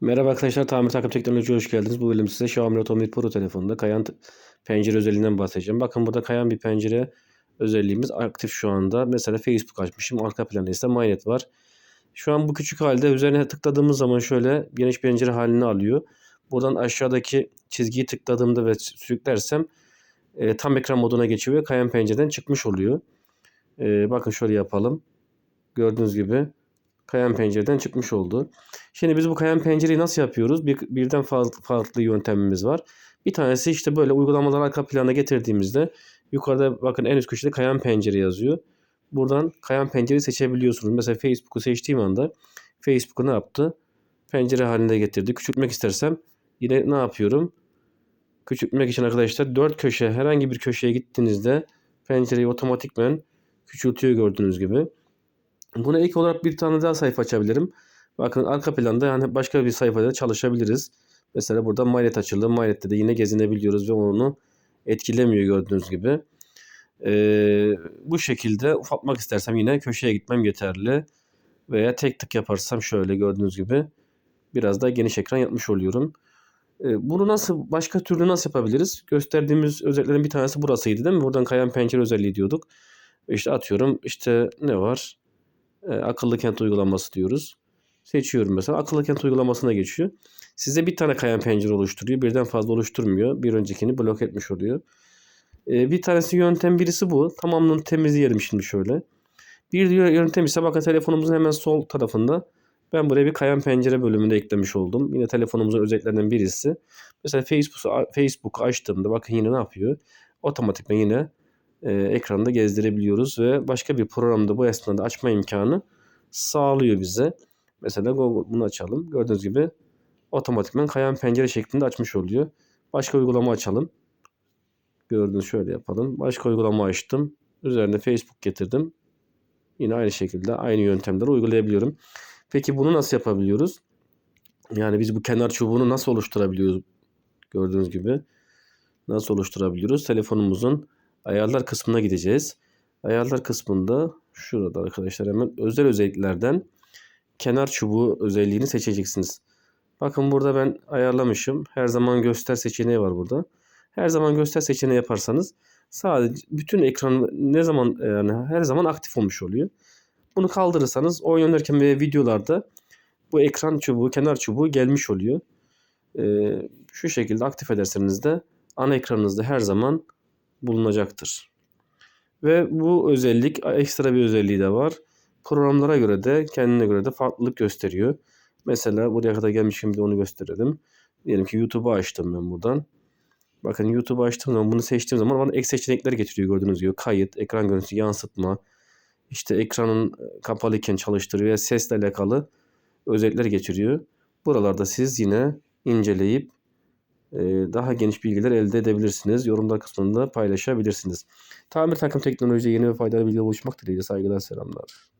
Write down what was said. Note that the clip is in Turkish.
Merhaba arkadaşlar, Tamir Takım Teknoloji hoş geldiniz. Bu bölüm size Xiaomi Note 11 Pro telefonunda kayan pencere özelliğinden bahsedeceğim. Bakın burada kayan bir pencere özelliğimiz aktif şu anda. Mesela Facebook açmışım, arka planda ise MyNet var. Şu an bu küçük halde üzerine tıkladığımız zaman şöyle geniş pencere halini alıyor. Buradan aşağıdaki çizgiyi tıkladığımda ve sürüklersem e, tam ekran moduna geçiyor ve kayan pencereden çıkmış oluyor. E, bakın şöyle yapalım. Gördüğünüz gibi kayan pencereden çıkmış oldu. Şimdi biz bu kayan pencereyi nasıl yapıyoruz? Bir, birden farklı, farklı yöntemimiz var. Bir tanesi işte böyle uygulamaları arka plana getirdiğimizde yukarıda bakın en üst köşede kayan pencere yazıyor. Buradan kayan pencereyi seçebiliyorsunuz. Mesela Facebook'u seçtiğim anda Facebook'u ne yaptı? Pencere halinde getirdi. Küçültmek istersem yine ne yapıyorum? Küçültmek için arkadaşlar dört köşe herhangi bir köşeye gittiğinizde pencereyi otomatikmen küçültüyor gördüğünüz gibi. Buna ek olarak bir tane daha sayfa açabilirim. Bakın arka planda yani başka bir sayfada çalışabiliriz. Mesela burada MyNet açıldı. MyNet'te de yine gezinebiliyoruz ve onu etkilemiyor gördüğünüz gibi. Ee, bu şekilde ufaltmak istersem yine köşeye gitmem yeterli. Veya tek tık yaparsam şöyle gördüğünüz gibi biraz daha geniş ekran yapmış oluyorum. Ee, bunu nasıl başka türlü nasıl yapabiliriz? Gösterdiğimiz özelliklerin bir tanesi burasıydı değil mi? Buradan kayan pencere özelliği diyorduk. İşte atıyorum işte ne var? Ee, akıllı kent uygulaması diyoruz. Seçiyorum mesela. Akıllı kent uygulamasına geçiyor. Size bir tane kayan pencere oluşturuyor. Birden fazla oluşturmuyor. Bir öncekini blok etmiş oluyor. Ee, bir tanesi yöntem birisi bu. Tamamını temizleyelim şimdi şöyle. Bir diğer yöntem ise bakın telefonumuzun hemen sol tarafında ben buraya bir kayan pencere bölümünde eklemiş oldum. Yine telefonumuzun özelliklerinden birisi. Mesela Facebook Facebook açtığımda bakın yine ne yapıyor? Otomatikman yine e, ekranda gezdirebiliyoruz ve başka bir programda bu esnada açma imkanı sağlıyor bize. Mesela Google bunu açalım. Gördüğünüz gibi otomatikman kayan pencere şeklinde açmış oluyor. Başka uygulama açalım. Gördüğünüz şöyle yapalım. Başka uygulama açtım. Üzerine Facebook getirdim. Yine aynı şekilde aynı yöntemleri uygulayabiliyorum. Peki bunu nasıl yapabiliyoruz? Yani biz bu kenar çubuğunu nasıl oluşturabiliyoruz? Gördüğünüz gibi nasıl oluşturabiliyoruz? Telefonumuzun ayarlar kısmına gideceğiz. Ayarlar kısmında şurada arkadaşlar hemen özel özelliklerden kenar çubuğu özelliğini seçeceksiniz. Bakın burada ben ayarlamışım. Her zaman göster seçeneği var burada. Her zaman göster seçeneği yaparsanız sadece bütün ekran ne zaman yani her zaman aktif olmuş oluyor. Bunu kaldırırsanız oyun oynarken ve videolarda bu ekran çubuğu, kenar çubuğu gelmiş oluyor. Ee, şu şekilde aktif ederseniz de ana ekranınızda her zaman bulunacaktır. Ve bu özellik ekstra bir özelliği de var. Programlara göre de kendine göre de farklılık gösteriyor. Mesela buraya kadar gelmişim de onu gösterelim. Diyelim ki YouTube'u açtım ben buradan. Bakın YouTube'u açtığım zaman bunu seçtiğim zaman bana ek seçenekler getiriyor gördüğünüz gibi. Kayıt, ekran görüntüsü, yansıtma, işte ekranın kapalıyken çalıştırıyor ve sesle alakalı özellikler getiriyor. Buralarda siz yine inceleyip e, daha geniş bilgiler elde edebilirsiniz. Yorumlar kısmında paylaşabilirsiniz. Tamir takım teknolojide yeni ve faydalı bilgiler oluşmak dileğiyle saygılar selamlar.